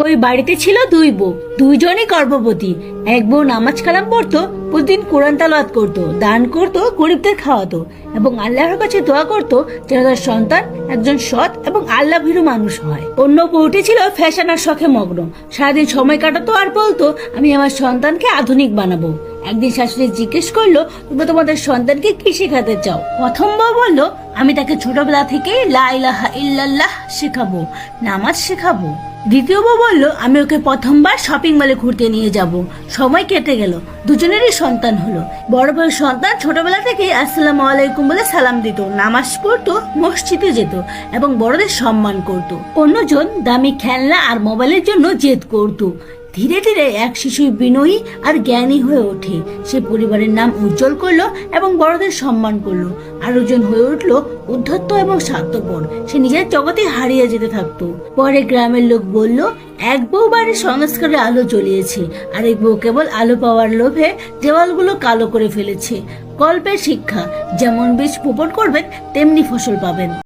একই বাড়িতে ছিল দুই বউ। দুইজনই গর্ভবতী। এক বউ নামাজ কালাম পড়তো, প্রতিদিন কোরআন তালাত করতো, দান করতো, গরিবদের খাওয়াতো এবং আল্লাহর কাছে দোয়া করতো যেন তার সন্তান একজন সৎ এবং আল্লাহ ভীরু মানুষ হয়। অন্য বউটি ছিল ফ্যাশন আর শখে মগ্ন। সারাদিন সময় কাটাতো আর বলতো, আমি আমার সন্তানকে আধুনিক বানাবো। একদিন শাশুড়ি জিজ্ঞেস করল তুমি তোমাদের সন্তানকে কি শেখাতে চাও? প্রথম বউ বলল, আমি তাকে ছোটবেলা থেকে লা ইলাহা ইল্লাল্লাহ শেখাবো, নামাজ শেখাবো। দ্বিতীয় বউ বলল, আমি ওকে প্রথমবার শপিং মলে ঘুরতে নিয়ে যাব। সময় কেটে গেল, দুজনেরই সন্তান হলো। বড় বড় সন্তান ছোটবেলা থেকে আসসালামু আলাইকুম বলে সালাম দিত, নামাজ পড়তো, মসজিদে যেত এবং বড়দের সম্মান করত। অন্যজন দামি খেলনা আর মোবাইলের জন্য জেদ করত। ধীরে ধীরে এক শিশু বিনয়ী আর জ্ঞানী হয়ে ওঠে। সে পরিবারের নাম উজ্জ্বল করল এবং বড়দের সম্মান করল। আরেকজন হয়ে উঠল উদ্ধত্ত এবং স্বার্থপর। সে নিজের জগতে হারিয়ে যেতে থাকতো। পরে গ্রামের লোক বলল, এক বউ বাড়ির সংস্কারে আলো জ্বলিয়েছে। আরেক বউ কেবল আলো পাওয়ার লোভে দেওয়ালগুলো কালো করে ফেলেছে। গল্পের শিক্ষা, যেমন বীজ বপন করবেন, তেমনি ফসল পাবেন।